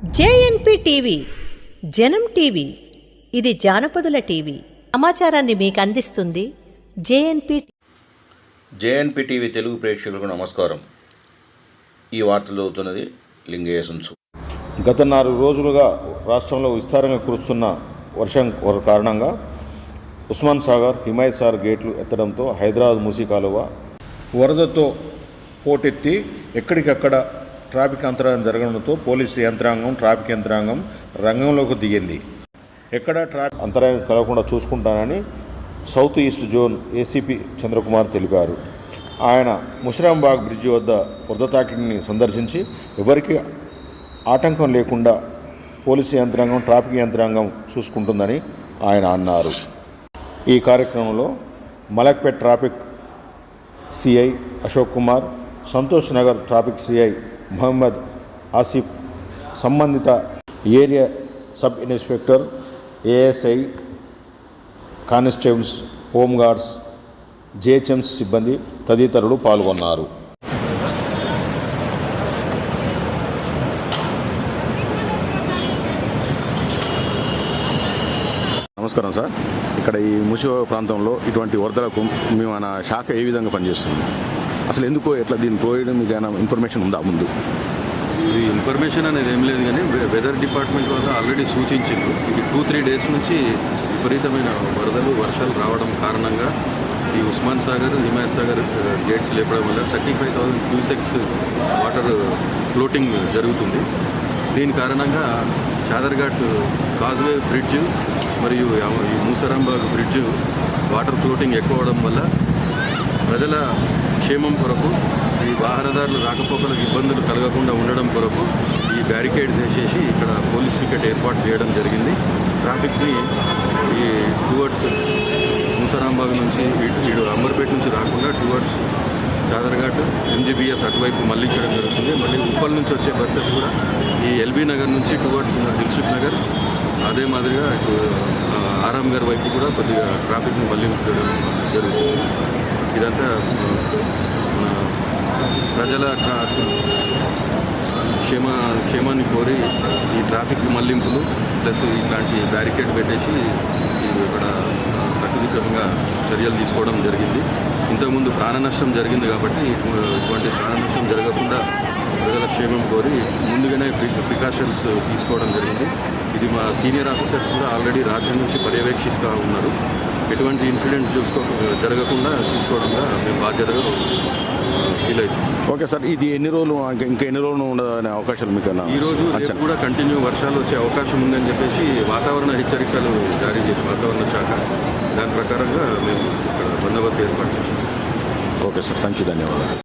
JNP TV జనం TV ఇది జానపదుల TV. సమాచారాన్ని మీకు అందిస్తుంది జేఎన్పి జేఎన్పి టీవీ తెలుగు ప్రేక్షకులకు నమస్కారం. ఈ వార్తలు చదువుతున్నది లింగయ్య గత నాలుగు రోజులుగా రాష్ట్రంలో విస్తారంగా కురుస్తున్న వర్షం వర- కారణంగా ఉస్మాన్ సాగర్ హిమాయత్ సాగర్ గేట్లు ఎత్తడంతో హైదరాబాద్ మూసీ కాలువ వరదతో పోటెత్తి ఎక్కడికక్కడ ట్రాఫిక్ అంతరాయం జరగడంతో పోలీసు యంత్రాంగం ట్రాఫిక్ యంత్రాంగం రంగంలోకి దిగింది. ఎక్కడ ట్రాఫిక్ అంతరాయం కలగకుండా చూసుకుంటానని south east zone ACP Chandrakumar తెలిపారు. ఆయన ముషరాంబాగ్ బ్రిడ్జి వద్ద వృద్ధ తాకిడిని సందర్శించి ఎవరికి ఆటంకం లేకుండా పోలీసు యంత్రాంగం ట్రాఫిక్ యంత్రాంగం చూసుకుంటుందని ఆయన అన్నారు. ఈ కార్యక్రమంలో Malakpet traffic CI Ashok Kumar Santosh Nagar traffic CI Mohammed Asif సంబంధిత area sub inspector ASI constables home guards GHMC సిబ్బంది తదితరులు పాల్గొన్నారు. నమస్కారం సార్. ఇక్కడ ఈ ముషి ప్రాంతంలో ఇటువంటి వరదలకు మీ మన శాఖ ఏ విధంగా పనిచేస్తుంది? అసలు ఎందుకు ఎట్లా దీన్ని పోయడం మీకు ఏమైనా ఇన్ఫర్మేషన్ ఉందా ముందు? ఇది ఇన్ఫర్మేషన్ అనేది ఏం లేదు కానీ వెదర్ డిపార్ట్మెంట్ వాళ్ళు ఆల్రెడీ సూచించింది ఇది టూ త్రీ డేస్ నుంచి విపరీతమైన వరదలు వర్షాలు రావడం కారణంగా ఈ ఉస్మాన్ సాగర్ హిమాయత్ సాగర్ గేట్స్ లేపడం వల్ల thirty five thousand cusecs water floating జరుగుతుంది. దీని కారణంగా చాదర్ఘాట్ కాజ్వే బ్రిడ్జ్ మరియు ఈ మూసరాంబాగ్ బ్రిడ్జ్ వాటర్ ఫ్లోటింగ్ ఎక్కువ అవడం వల్ల ప్రజల క్షేమం కొరకు ఈ వాహనదారులు రాకపోకలకు ఇబ్బందులు కలగకుండా ఉండడం కొరకు ఈ బ్యారికేడ్స్ వేసేసి ఇక్కడ పోలీస్ వికెట్ ఏర్పాటు చేయడం జరిగింది. ట్రాఫిక్ని ఈ టువర్డ్స్ ముసరాంబాగ్ నుంచి ఇటు ఇటు అంబర్పేట నుంచి రాకుండా టువర్డ్స్ చాదర్ఘాట్ ఎంజీబీఎస్ అటువైపు మళ్ళించడం జరుగుతుంది. మళ్ళీ ఉప్పల్ నుంచి వచ్చే బస్సెస్ కూడా ఈ ఎల్బీ నగర్ నుంచి టువర్డ్స్ దిల్సుఖ్ నగర్ అదే మాదిరిగా ఇటు ఆరాం గారి వైపు కూడా కొద్దిగా ట్రాఫిక్ని మళ్ళించడం జరుగుతుంది. ఇదంతా ప్రజల క్షేమ క్షేమాన్ని కోరి ఈ ట్రాఫిక్ మళ్ళింపులు ప్లస్ ఇట్లాంటి బ్యారికేడ్ పెట్టేసి ఇక్కడ కట్టుదిట్టంగా చర్యలు తీసుకోవడం జరిగింది. ఇంతకుముందు ప్రాణ నష్టం జరిగింది కాబట్టి ఇటువంటి ప్రాణ నష్టం జరగకుండా ప్రజల క్షేమం కోరి ముందుగానే ప్రికాషన్స్ తీసుకోవడం జరిగింది. ఇది మా సీనియర్ ఆఫీసర్స్ కూడా ఆల్రెడీ రాత్రి నుంచి పర్యవేక్షిస్తూ ఉన్నారు. ఎటువంటి ఇన్సిడెంట్ చూసుకో జరగకుండా చూసుకోవడంగా మేము బాధ్యతగా ఫీల్ అవుతుంది. ఓకే సార్ ఇది ఎన్ని రోజులు ఇంకా ఎన్ని రోజులు ఉండదనే అవకాశాలు మీకు ఈ రోజు కూడా కంటిన్యూ వర్షాలు వచ్చే అవకాశం ఉందని చెప్పేసి వాతావరణ హెచ్చరికలు జారీ చేసి వాతావరణ శాఖ దాని ప్రకారంగా మేము ఇక్కడ బందోబస్తు ఏర్పాటు చేసాం ఓకే సార్ థ్యాంక్ యూ ధన్యవాదాలు.